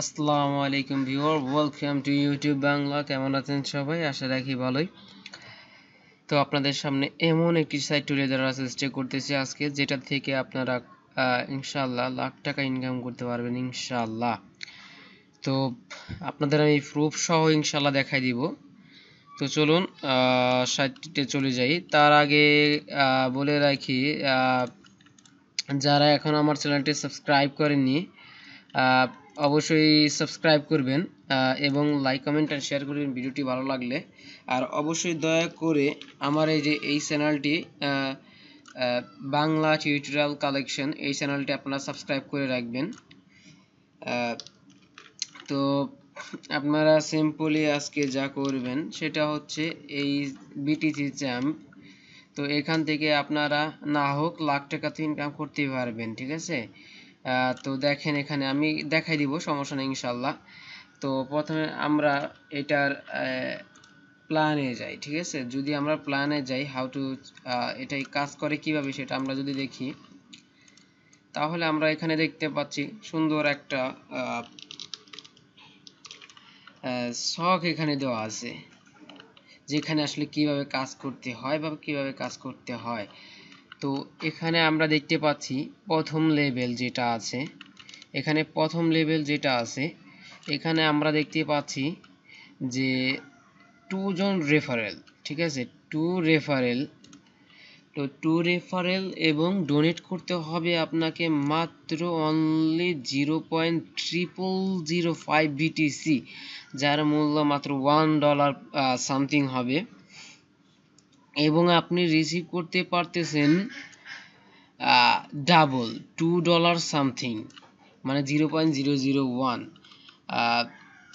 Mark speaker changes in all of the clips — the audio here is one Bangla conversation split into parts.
Speaker 1: আসসালামু আলাইকুম viewer, welcome to YouTube Bangla. কেমন আছেন সবাই? আশা রাখি ভালোই। তো আপনাদের সামনে এমন একটি সাইট তুলে ধরার চেষ্টা করতেছি আজকে, যেটা থেকে আপনারা ইনশাল্লাহ লাখ টাকা ইনকাম করতে পারবেন ইনশাল্লাহ তো আপনাদের আমি প্রুফ সহ ইনশাল্লাহ দেখাই দিব। তো চলুন সাইটটিতে চলে যাই। তার আগে বলে রাখি যারা এখন আমার চ্যানেলটি সাবস্ক্রাইব করেননি অবশ্যই সাবস্ক্রাইব করবেন এবং লাইক কমেন্ট অ্যান্ড শেয়ার করবেন, ভিডিওটি ভালো লাগলে। আর অবশ্যই দয়া করে আমার এই যে, এই চ্যানেলটি বাংলা টিউটোরিয়াল কালেকশন এই চ্যানেলটি আপনারা সাবস্ক্রাইব করে রাখবেন। তো আপনারা সিম্পলি আজকে যা করবেন, সেটা হচ্ছে এই বিটিসি চ্যাম্প তো এখান থেকে আপনারা না হোক লাখ টাকা তো ইনকাম করতে পারবেন, ঠিক আছে? তো দেখেন এখানে আমি দেখাই দিব, সমস্যা নেই ইনশাল্লাহ তো প্রথমে আমরা এটার প্ল্যানে যাই, ঠিক আছে? যদি আমরা প্ল্যানে যাই হাউ টু এটাই কাজ করে কীভাবে সেটা আমরা যদি দেখি, তাহলে আমরা এখানে দেখতে পাচ্ছি সুন্দর একটা শখ এখানে দেওয়া আছে। যেখানে আসলে কীভাবে কাজ করতে হয় বা কীভাবে কাজ করতে হয়। তো এখানে আমরা দেখতে পাচ্ছি প্রথম লেভেল যেটা আছে। এখানে প্রথম লেভেল যেটা আছে, এখানে আমরা দেখতে পাচ্ছি যে টু জন রেফারেল ঠিক আছে? টু রেফারেল তো টু রেফারেল এবং ডোনেট করতে হবে আপনাকে মাত্র only zero point triple zero five BTC যার মূল্য মাত্র ওয়ান ডলার সামথিং হবে। এবং আপনি রিসিভ করতে পারতেছেন ডাবল টু ডলার সামথিং মানে zero point zero zero one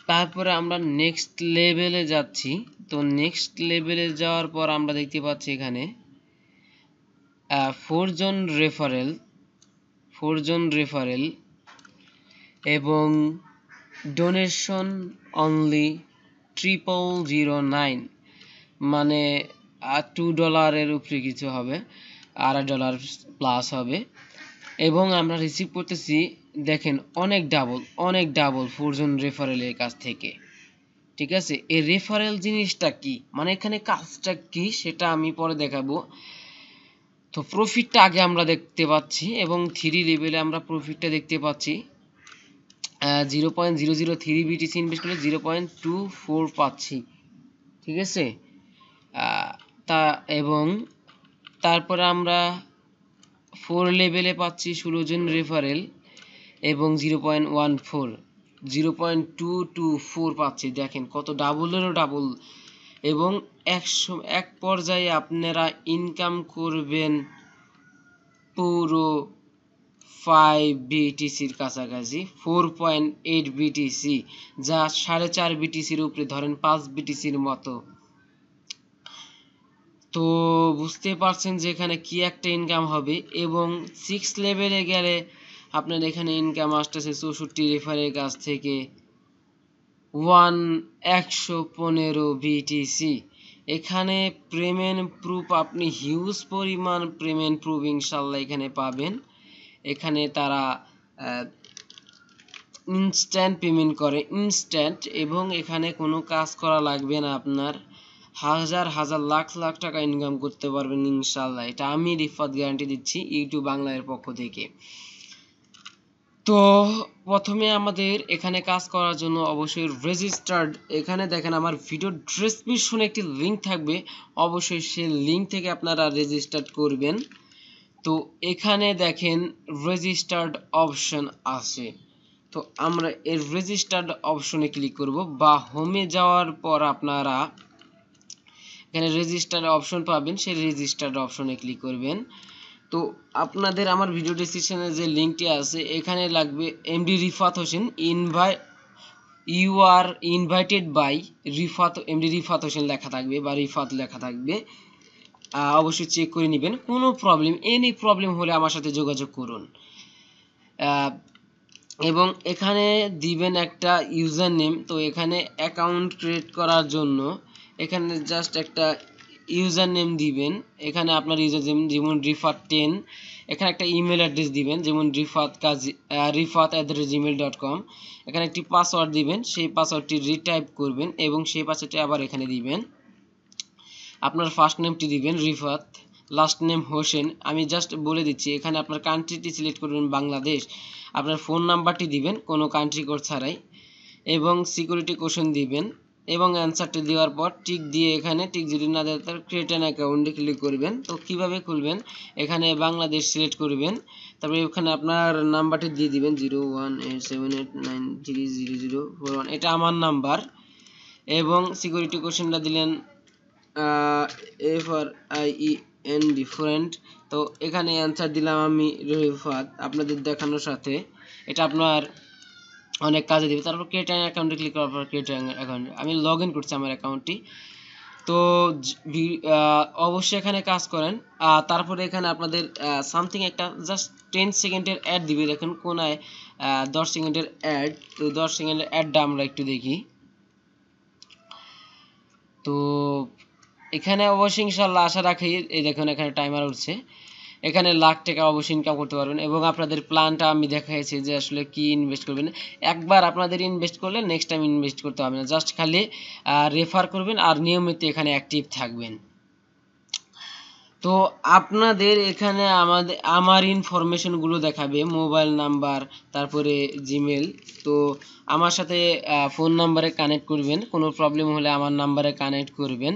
Speaker 1: তারপরে আমরা নেক্সট লেভেলে যাচ্ছি। তো নেক্সট লেভেলে যাওয়ার পর আমরা দেখতে পাচ্ছি এখানে ফোরজন রেফারেল ফোরজন রেফারেল এবং donation only triple zero nine মানে টু ডলারের উপরে কিছু হবে, আড়াই ডলার প্লাস হবে। এবং আমরা রিসিভ করতেছি, দেখেন, অনেক ডাবল অনেক ডাবল ফোরজন রেফারেলের কাছ থেকে। ঠিক আছে? এই রেফারেল জিনিসটা কি? মানে এখানে কাজটা কি? সেটা আমি পরে দেখাবো। তো প্রফিটটা আগে আমরা দেখতে পাচ্ছি এবং থ্রি লেভেলে আমরা প্রফিটটা দেখতে পাচ্ছি। Zero point zero zero three BTC invest করলে জিরো পয়েন্ট টু ফোর পাচ্ছি। ঠিক আছে? তা এবং তারপরে আমরা ফোর লেভেলে পাচ্ছি ষোলো জন রেফারেল এবং zero point one four zero point two two four পাচ্ছি। দেখেন কত ডাবলেরও ডাবল এবং একশো, এক পর্যায়ে আপনারা ইনকাম করবেন পুরো ফাইভ বিটিসির কাছাকাছি ফোর পয়েন্ট এইট বিটিসি যা সাড়ে চার বিটিসির উপরে, ধরেন পাঁচ বিটিসির মতো। তো বুঝতে পারছেন যে এখানে কি একটা ইনকাম হবে এবং সিক্স লেভেলে গেলে আপনার এখানে ইনকাম আসতেছে চৌষট্টি রেফারের কাছ থেকে ওয়ান একশো পনেরো বিটিসি এখানে পেমেন্ট প্রুফ আপনি হিউজ পরিমাণ পেমেন্ট প্রুফ ইনশাল্লাহ এখানে পাবেন। এখানে তারা ইনস্ট্যান্ট পেমেন্ট করে ইনস্ট্যান্ট এবং এখানে কোনো কাজ করা লাগবে না আপনার। হাজার হাজার, লাখ লাখ টাকা ইনকাম করতে পারবেন ইনশাল্লাহ এটা আমি রিফাত গ্যারান্টি দিচ্ছি ইউটিউব বাংলার পক্ষ থেকে। তো প্রথমে আমাদের এখানে কাজ করার জন্য অবশ্যই রেজিস্টার্ড এখানে দেখেন আমার ভিডিও ডেসক্রিপশনে একটি লিঙ্ক থাকবে। অবশ্যই সেই লিঙ্ক থেকে আপনারা রেজিস্টার্ড করবেন। তো এখানে দেখেন রেজিস্টার্ড অপশন আছে। তো আমরা এর রেজিস্টার্ড অপশনে ক্লিক করব বা হোমে যাওয়ার পর আপনারা এখানে রেজিস্টার অপশন পাবেন, সেই রেজিস্টার্ড অপশনে ক্লিক করবেন। তো আপনাদের আমার ভিডিও ডিসক্রিপশনে যে লিঙ্কটি আছে, এখানে লাগবে MD Rifat Hossain invite you are invited by Rifat MD Rifat Hossain লেখা থাকবে বা রিফাত লেখা থাকবে। অবশ্যই চেক করে নেবেন, কোনো প্রবলেম এনি প্রবলেম হলে আমার সাথে যোগাযোগ করুন। এবং এখানে দিবেন একটা ইউজার নেম তো এখানে অ্যাকাউন্ট ক্রিয়েট করার জন্য এখানে জাস্ট একটা ইউজার নেম দিবেন। এখানে আপনার ইউজার নেম যেমন রিফার টেন এখানে একটা ইমেল অ্যাড্রেস দিবেন, যেমন Rifat Kazi Rifat at the Gmail dot com এখানে একটি পাসওয়ার্ড দিবেন, সেই পাসওয়ার্ডটি রিটাইপ করবেন এবং সেই পাসওয়ার্ডটি আবার এখানে দিবেন। আপনার ফার্স্ট নেমটি দিবেন রিফাত লাস্ট নেম হোসেন। আমি জাস্ট বলে দিচ্ছি, এখানে আপনার কান্ট্রিটি সিলেক্ট করবেন, বাংলাদেশ। আপনার ফোন নাম্বারটি দিবেন, কোনো কান্ট্রি কোড ছাড়াই। এবং সিকিউরিটি কোশ্চেন দিবেন। এবং অ্যান্সারটি দেওয়ার পর টিক দিয়ে এখানে টিক যদি না দেয় তার ক্রিয়েট অ্যান অ্যাকাউন্টে ক্লিক করবেন। তো কীভাবে খুলবেন? এখানে বাংলাদেশ সিলেক্ট করবেন। তারপরে এখানে আপনার নাম্বারটি দিয়ে দিবেন zero one eight seven eight nine three zero zero four one এটা আমার নাম্বার এবং সিকিউরিটি কোশ্চেনটা দিলেন F R I E N different তো এখানে অ্যান্সার দিলাম আমি রহিফাত, আপনাদের দেখানোর সাথে। এটা আপনার অনেক কাজে দিবে। তারপর ক্রিয়েট অ্যাকাউন্টে ক্লিক করার পর ক্রিয়েট অ্যাকাউন্ট আমি লগ ইন করছি আমার অ্যাকাউন্টটি তো অবশ্যই এখানে কাজ করেন। তারপরে এখানে আপনাদের সামথিং একটা জাস্ট টেন সেকেন্ডের অ্যাড দিবে। দেখুন কোনায় দশ সেকেন্ডের অ্যাড তো দশ সেকেন্ডের অ্যাডটা আমরা একটু দেখি। তো এখানে অবশ্যই ইনশাল্লাহ আশা রাখি, এই দেখুন এখানে টাইমার উঠছে। এখানে লাখ টাকা অবশ্যই ইনকাম করতে পারবেন এবং আপনাদের প্ল্যানটা আমি দেখাইছি যে আসলে কি ইনভেস্ট করবেন। একবার আপনাদের ইনভেস্ট করলে নেক্সট টাইম ইনভেস্ট করতে হবে না জাস্ট খালি রেফার করবেন আর নিয়মিত এখানে অ্যাক্টিভ থাকবেন। তো আপনাদের এখানে আমাদের আমার ইনফরমেশনগুলো দেখাবে মোবাইল নাম্বার তারপরে জিমেল তো আমার সাথে ফোন নাম্বারে কানেক্ট করবেন, কোনো প্রবলেম হলে আমার নাম্বারে কানেক্ট করবেন।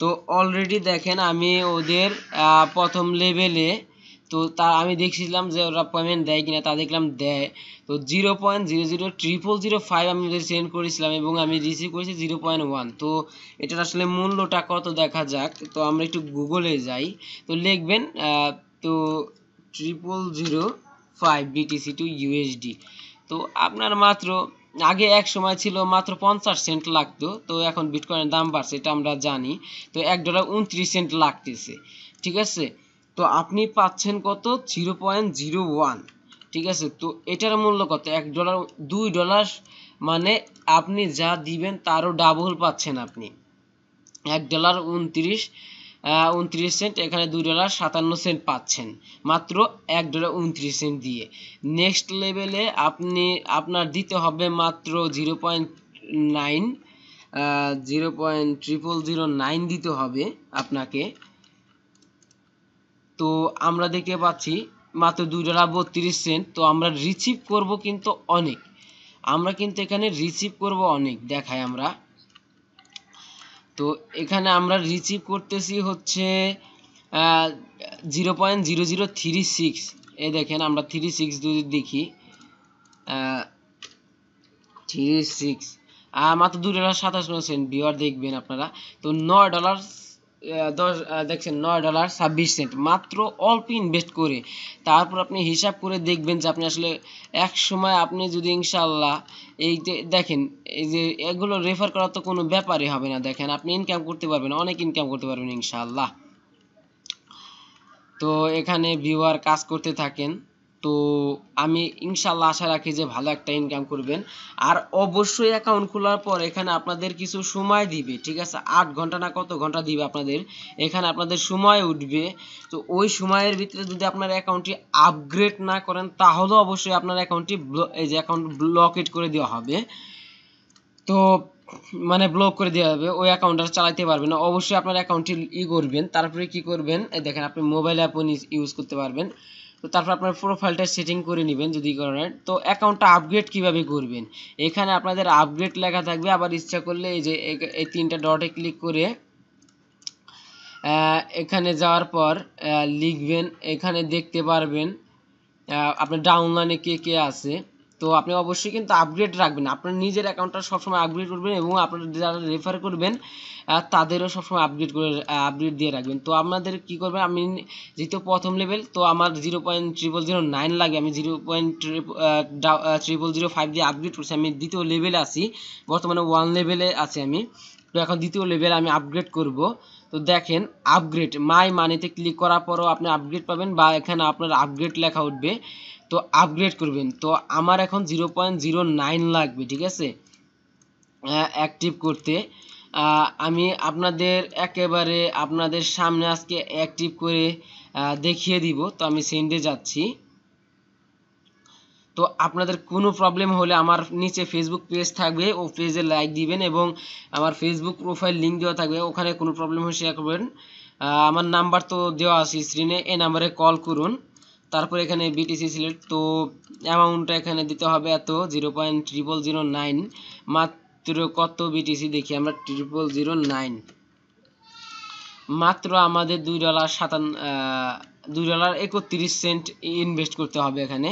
Speaker 1: তো অলরেডি দেখেন আমি ওদের প্রথম লেভেলে তো তা আমি দেখছিলাম যে ওরা পেমেন্ট দেয় কিনা, তা দেখলাম দেয়। তো zero point zero zero triple zero five আমি ওদের সেন্ড করেছিলাম এবং আমি রিসিভ করেছি জিরো পয়েন্ট ওয়ান তো এটার আসলে মূল্যটা কত দেখা যাক, তো আমরা একটু গুগলে যাই। তো লিখবেন তো triple zero five BTC to USD তো আপনার মাত্র আগে এক সময় ছিল মাত্র পঞ্চাশ সেন্ট লাগতো, তো এখন বিটকয়েনের দাম বাড়ছে, এটা আমরা জানি। তো এক ডলার উনত্রিশ সেন্ট লাগতেছে, ঠিক আছে? তো আপনি পাচ্ছেন কত? জিরো পয়েন্ট জিরো ওয়ান, ঠিক আছে? তো এটার মূল্য কত? এক ডলার, দুই ডলার মানে আপনি যা দিবেন তারও ডাবল পাচ্ছেন আপনি। এক ডলার উনত্রিশ উনত্রিশ সেন্ট এখানে দুই ডলার সাতান্ন সেন্ট পাচ্ছেন। মাত্র এক ডলার উনত্রিশ সেন্ট দিয়ে। নেক্সট লেভেলে আপনি, আপনার দিতে হবে মাত্র zero point nine zero point triple zero nine দিতে হবে আপনাকে। তো আমরা দেখতে পাচ্ছি মাত্র দুই ডলার বত্রিশ সেন্ট তো আমরা রিসিভ করব কিন্তু অনেক। আমরা কিন্তু এখানে রিসিভ করব অনেক, দেখাই আমরা। তো এখানে আমরা রিসিভ করতেছি হচ্ছে zero point zero zero three six এ দেখেন আমরা থ্রি সিক্স যদি দেখি থ্রি সিক্স মাত্র দুই ডলার সাতাশ সেন্ট বিওয়ার দেখবেন আপনারা। তো নয় ডলার দশ দেখছেন, নয় ডলার ছাব্বিশ সেন্ট মাত্র অল্প ইনভেস্ট করে। তারপর আপনি হিসাব করে দেখবেন যে আপনি আসলে এক সময় আপনি যদি ইনশাল্লাহ এই যে দেখেন, এই যে এগুলো রেফার করার তো কোনো ব্যাপারই হবে না, দেখেন। আপনি ইনকাম করতে পারবেন, অনেক ইনকাম করতে পারবেন ইনশাল্লাহ তো এখানে ভিউয়ার কাজ করতে থাকেন। তো আমি ইনশাল্লাহ আশা রাখি যে ভালো একটা ইনকাম করবেন। আর অবশ্যই অ্যাকাউন্ট খোলার পর এখানে আপনাদের কিছু সময় দিবে, ঠিক আছে? আট ঘণ্টা না কত ঘণ্টা দিবে আপনাদের? এখানে আপনাদের সময় উঠবে। তো ওই সময়ের ভিতরে যদি আপনার অ্যাকাউন্টটি আপগ্রেড না করেন তাহলেও অবশ্যই আপনার অ্যাকাউন্টটি এই যে অ্যাকাউন্ট ব্লকেট করে দেওয়া হবে। তো মানে ব্লক করে দেওয়া হবে, ওই অ্যাকাউন্টটা চালাতে পারবেন না। অবশ্যই আপনার অ্যাকাউন্টটি ই করবেন। তারপরে কি করবেন? দেখেন, আপনি মোবাইল অ্যাপও ইউজ করতে পারবেন। তো তারপর আপনার প্রোফাইলটা সেটিং করে নেবেন যদি করেন। তো অ্যাকাউন্টটা আপগ্রেড কীভাবে করবেন? এখানে আপনাদের আপগ্রেড লেখা থাকবে। আবার ইচ্ছা করলে এই যে এই তিনটা ডটে ক্লিক করে এখানে যাওয়ার পর লিখবেন। এখানে দেখতে পারবেন আপনার ডাউনলাইনে কে কে আছে। তো আপনি অবশ্যই কিন্তু আপগ্রেড রাখবেন। আপনার নিজের অ্যাকাউন্টটা সবসময় আপগ্রেড করবেন এবং আপনার যারা রেফার করবেন তাদেরও সবসময় আপগ্রেড করে আপগ্রেড দিয়ে রাখবেন। তো আপনাদের কি করবেন, আমি যেহেতু প্রথম লেভেল তো আমার zero point triple zero nine লাগে। আমি zero point triple zero five দিয়ে আপগ্রেড করছি। আমি দ্বিতীয় লেভেলে আছি। বর্তমানে ওয়ান লেভেলে আছি আমি। তো এখন দ্বিতীয় লেভেল আমি আপগ্রেড করব। তো দেখেন আপগ্রেড মাই মানিতে ক্লিক করার পরও আপনি আপগ্রেড পাবেন বা এখানে আপনার আপগ্রেড লেখা উঠবে। তো আপগ্রেড করবেন। তো আমার এখন জিরো পয়েন্ট জিরো নাইন লাগবে, ঠিক আছে? অ্যাক্টিভ করতে। আমি আপনাদের একেবারে আপনাদের সামনে আজকে অ্যাক্টিভ করে দেখিয়ে দিব। তো আমি সেন্ডে যাচ্ছি। তো আপনাদের কোনো প্রবলেম হলে আমার নিচে ফেসবুক পেজ থাকবে, ও পেজে লাইক দিবেন এবং আমার ফেসবুক প্রোফাইল লিঙ্ক দেওয়া থাকবে, ওখানে কোনো প্রবলেম হলে শেয়ার করবেন। আমার নাম্বার তো দেওয়া আছে স্ক্রিনে এই নাম্বারে কল করুন। তারপর এখানে বিটিসি সিলেক্ট, তো অ্যামাউন্টটা এখানে দিতে হবে এত zero point triple zero nine মাত্র কত বিটিসি দেখি আমরা ট্রিপল জিরো নাইন মাত্র আমাদের দুই ডলার সাতান দুই ডলার একত্রিশ সেন্ট ইনভেস্ট করতে হবে এখানে।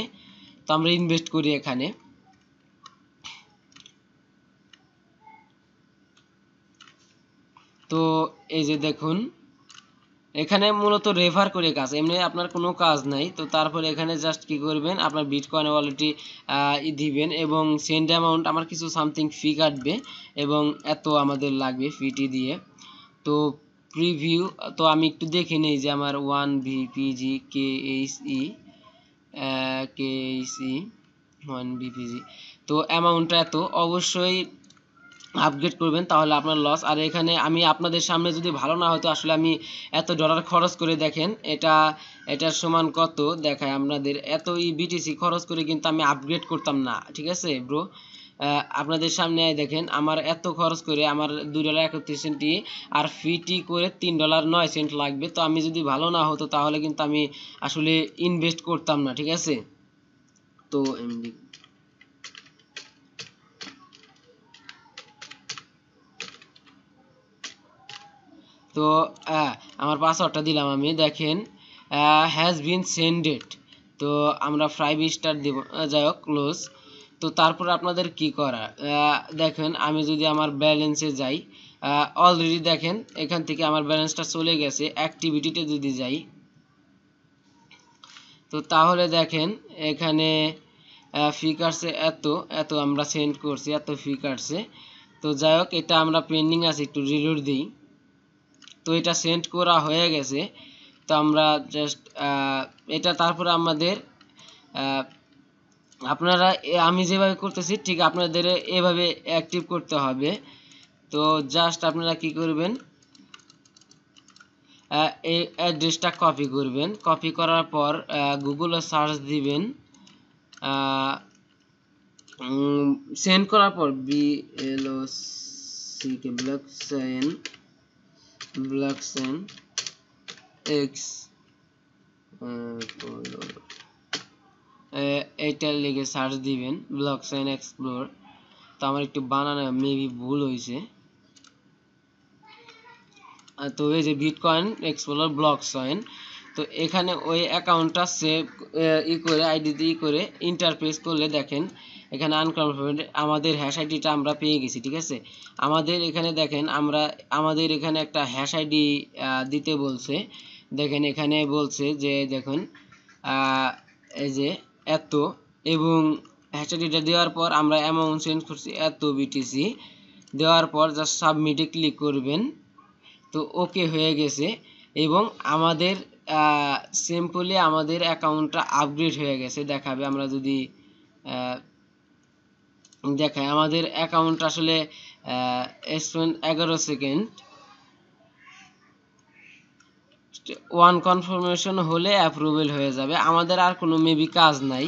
Speaker 1: তো আমরা ইনভেস্ট করি এখানে। তো এই যে দেখুন এখানে মূলত রেফার করে কাজ। এমনি আপনার কোনো কাজ নাই, তো তারপরে এখানে জাস্ট কি করবেন, আপনার বিটকয়েন ওয়ালেটটি দিবেন এবং সেন্ড অ্যামাউন্ট আমার কিছু সামথিং ফি কাটবে এবং এত আমাদের লাগবে ফিটি দিয়ে। তো প্রিভিউ তো আমি একটু দেখে নেই যে আমার one V VPG K H E K H E one VPG তো অ্যামাউন্টটা এত। অবশ্যই আপগ্রেড করবেন, তাহলে আপনার লস আর এখানে আমি আপনাদের সামনে যদি ভালো না হতো, আসলে আমি এত ডলার খরচ করে দেখেন, এটা এটার সমান কত? দেখায় আপনাদের এত ই বিটিসি খরচ করে কিন্তু আমি আপগ্রেড করতাম না, ঠিক আছে ব্রো আপনাদের সামনে দেখেন, আমার এত খরচ করে আমার দুই ডলার একত্রিশ সেন্টি আর ফিটি করে তিন ডলার নয় সেন্ট লাগবে। তো আমি যদি ভালো না হতো, তাহলে কিন্তু আমি আসলে ইনভেস্ট করতাম না, ঠিক আছে? তো এমনি তো আমার পাসওয়ার্ডটা দিলাম আমি, দেখেন হ্যাজ বিন সেন্ডেড তো, আমরা ফাইভ স্টার দেব যাই হোক ক্লোজ তো, তারপর আপনাদের কি করা? দেখেন, আমি যদি আমার ব্যালেন্সে যাই অলরেডি দেখেন, এখান থেকে আমার ব্যালেন্সটা চলে গেছে অ্যাক্টিভিটিতে যদি যাই। তো, তাহলে দেখেন, এখানে ফিকার্সে এত এত আমরা সেন্ড করছি, এত ফিকার্সে তো, যাই হোক, এটা আমরা পেন্ডিং আছে, একটু রিলোড দিই। তো এটা সেন্ড করা হয়ে গেছে। তো আমরা জাস্ট এটা তারপরে আমাদের আপনারা আমি যেভাবে করতেছি, ঠিক আপনাদের এভাবে অ্যাক্টিভ করতে হবে। তো জাস্ট আপনারা কি করবেন এই অ্যাড্রেসটা কপি করবেন। কপি করার পর গুগলে সার্চ দিবেন। সেন্ড করার পর B L O C K block sign ব্লকসেন এক্স এইটার লিগে সার্চ দিবেন ব্লকসেন এক্সপ্লোর তো আমার একটু বানানো মেবি ভুল হয়েছে তো এই যে বিটকয়েন এক্সপ্লোর ব্লকসয়েন তো এখানে ওই অ্যাকাউন্টটা সেভ ই করে আইডিতে ই করে ইন্টারফেস করলে দেখেন এখানে আনকনফার্মেড আমাদের হ্যাশ আইডিটা আমরা পেয়ে গেছি, ঠিক আছে? আমাদের এখানে দেখেন, আমরা, আমাদের এখানে একটা হ্যাশ আইডি দিতে বলছে। দেখেন, এখানে বলছে যে, দেখুন এই যে, এত, এবং হ্যাশ আইডিটা দেওয়ার পর আমরা অ্যামাউন্ট চেঞ্জ করছি এত বিটিসি দেওয়ার পর জাস্ট সাবমিটে ক্লিক করবেন। তো ওকে হয়ে গেছে। এবং আমাদের সিম্পলি আমাদের অ্যাকাউন্টটা আপগ্রেড হয়ে গেছে। দেখাবে, আমরা যদি দেখায় আমাদের অ্যাকাউন্ট আসলে এগারো সেকেন্ড ওয়ান কনফার্মেশন হলে অ্যাপ্রুভেল হয়ে যাবে। আমাদের আর কোনো মেবি কাজ নাই।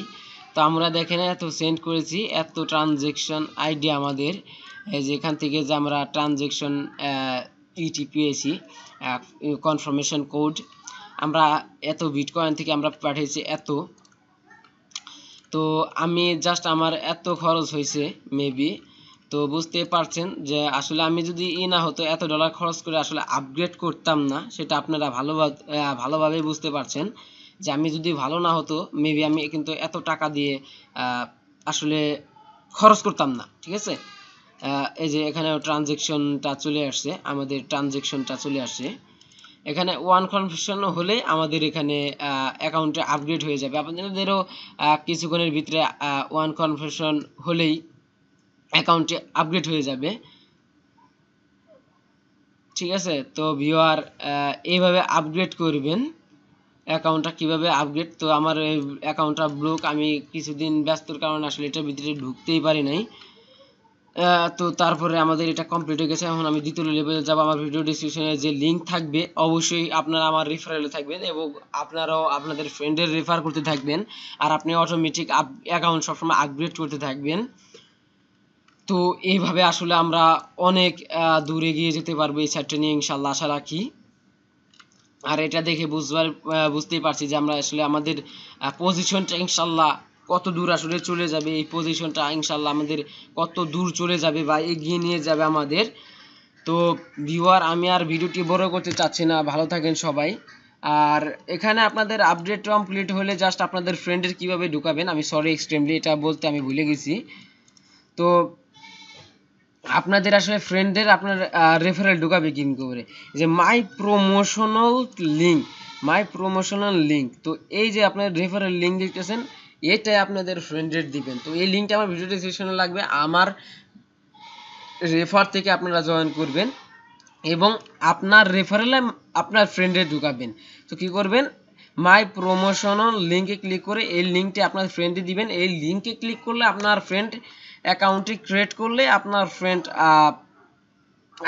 Speaker 1: তো আমরা দেখেন, এত সেন্ড করেছি, এত ট্রানজেকশন আইডি আমাদের। যেখান থেকে যে আমরা ট্রানজেকশন ইটি পেয়েছি কনফার্মেশন কোড আমরা এত বিটকয়েন থেকে আমরা পাঠিয়েছি এত। তো আমি জাস্ট আমার এত খরচ হয়েছে মেবি তো বুঝতে পারছেন যে আসলে আমি যদি ই না হতো, এত ডলার খরচ করে আসলে আপগ্রেড করতাম না, সেটা আপনারা ভালোভাবে ভালোভাবে বুঝতে পারছেন। যে আমি যদি ভালো না হতো মেবি আমি কিন্তু এত টাকা দিয়ে আসলে খরচ করতাম না, ঠিক আছে? এই যে এখানে ট্রানজেকশনটা চলে আসছে, আমাদের ট্রানজেকশনটা চলে আসছে। এখানে ওয়ান কনফিউশন হলে আমাদের এখানে অ্যাকাউন্টে আপগ্রেড হয়ে যাবে। আপনাদেরও কিছুক্ষণের ভিতরে ওয়ান কনফিউশন হলেই অ্যাকাউন্টে আপগ্রেড হয়ে যাবে। ঠিক আছে? তো ভিওয়ার এইভাবে আপগ্রেড করবেন। অ্যাকাউন্টটা কীভাবে আপগ্রেড তো আমার অ্যাকাউন্টটা ব্লক আমি কিছুদিন ব্যস্তর কারণে আসলে এটার ভিতরে ঢুকতেই পারি নাই। তো তারপরে আমাদের এটা কমপ্লিট হয়ে গেছে। এখন আমি দ্বিতীয় লেভেলে যাব। আমার ভিডিও ডিসক্রিপশনে যে লিংক থাকবে, অবশ্যই আপনারা আমার রেফারেলে থাকবেন এবং আপনারাও আপনাদের ফ্রেন্ডের রেফার করতে থাকবেন। আর আপনি অটোমেটিক আপ অ্যাকাউন্ট সবসময় আপগ্রেড করতে থাকবেন। তো এইভাবে আসলে আমরা অনেক দূরে গিয়ে যেতে পারব এই চ্যাটটা নিয়ে, ইনশাল্লাহ আশা রাখি। আর এটা দেখে বুঝবার বুঝতেই পারছি যে আমরা আসলে আমাদের পজিশনটা ইনশাল্লাহ কত দূর আসলে চলে যাবে, এই পজিশনটা ইনশাল্লাহ আমাদের কত দূর চলে যাবে বা এগিয়ে নিয়ে যাবে আমাদের। তো ভিউয়ার আমি আর ভিডিওটি বড় করতে চাচ্ছি না, ভালো থাকেন সবাই। আর এখানে আপনাদের আপডেট কমপ্লিট হলে জাস্ট আপনাদের ফ্রেন্ডের কীভাবে ঢুকাবেন, আমি সরি এক্সট্রিমলি এটা বলতে আমি ভুলে গেছি। তো আপনাদের আসলে ফ্রেন্ডদের আপনার রেফারেল ঢুকাবে কি করে? যে my promotional link my promotional link তো এই যে আপনার রেফারেল লিঙ্ক দেখতেছেন এটাই আপনাদের ফ্রেন্ডের দিবেন। তো এই লিঙ্কটা আমার ভিডিও ডিসক্রিপশনে লাগবে। আমার রেফার থেকে আপনারা জয়েন করবেন এবং আপনার রেফারেলে আপনার ফ্রেন্ডে ঢুকাবেন। তো কি করবেন? মাই প্রমোশনাল লিঙ্কে ক্লিক করে এই লিঙ্কটি আপনার ফ্রেন্ডে দিবেন। এই লিঙ্কে ক্লিক করলে আপনার ফ্রেন্ড অ্যাকাউন্টটি ক্রিয়েট করলে আপনার ফ্রেন্ড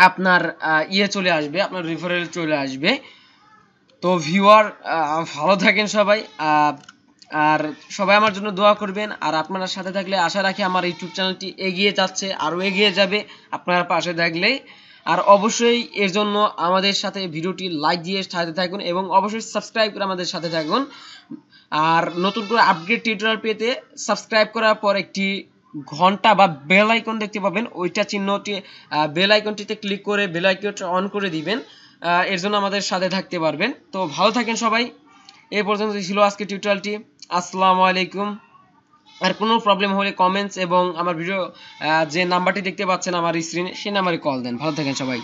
Speaker 1: আপনার ইয়ে চলে আসবে, আপনার রেফারেল চলে আসবে। তো ভিউয়ার ভালো থাকেন সবাই। আর সবাই আমার জন্য দোয়া করবেন। আর আপনারা সাথে থাকলে আশা রাখি আমার ইউটিউব চ্যানেলটি এগিয়ে যাচ্ছে, আরও এগিয়ে যাবে আপনারা পাশে থাকলেই। আর অবশ্যই এর জন্য আমাদের সাথে ভিডিওটি লাইক দিয়ে সাথে থাকুন এবং অবশ্যই সাবস্ক্রাইব করে আমাদের সাথে থাকুন। আর নতুন করে আপডেট টিউটোরিয়াল পেতে সাবস্ক্রাইব করার পর একটি ঘণ্টা বা বেল আইকন দেখতে পাবেন। ওইটা চিহ্নটি বেল আইকনটিতে ক্লিক করে বেল আইকনটা অন করে দিবেন। এর জন্য আমাদের সাথে থাকতে পারবেন। তো ভালো থাকেন সবাই। এই পর্যন্ত ছিল আজকে টিউটোরিয়ালটি আসসালামু আলাইকুম। আর কোনো প্রবলেম হলে কমেন্টস এবং আমার ভিডিও যে নাম্বারটি দেখতে পাচ্ছেন আমার স্ক্রিনে সেই নাম্বারে কল দেন। ভালো থাকেন সবাই।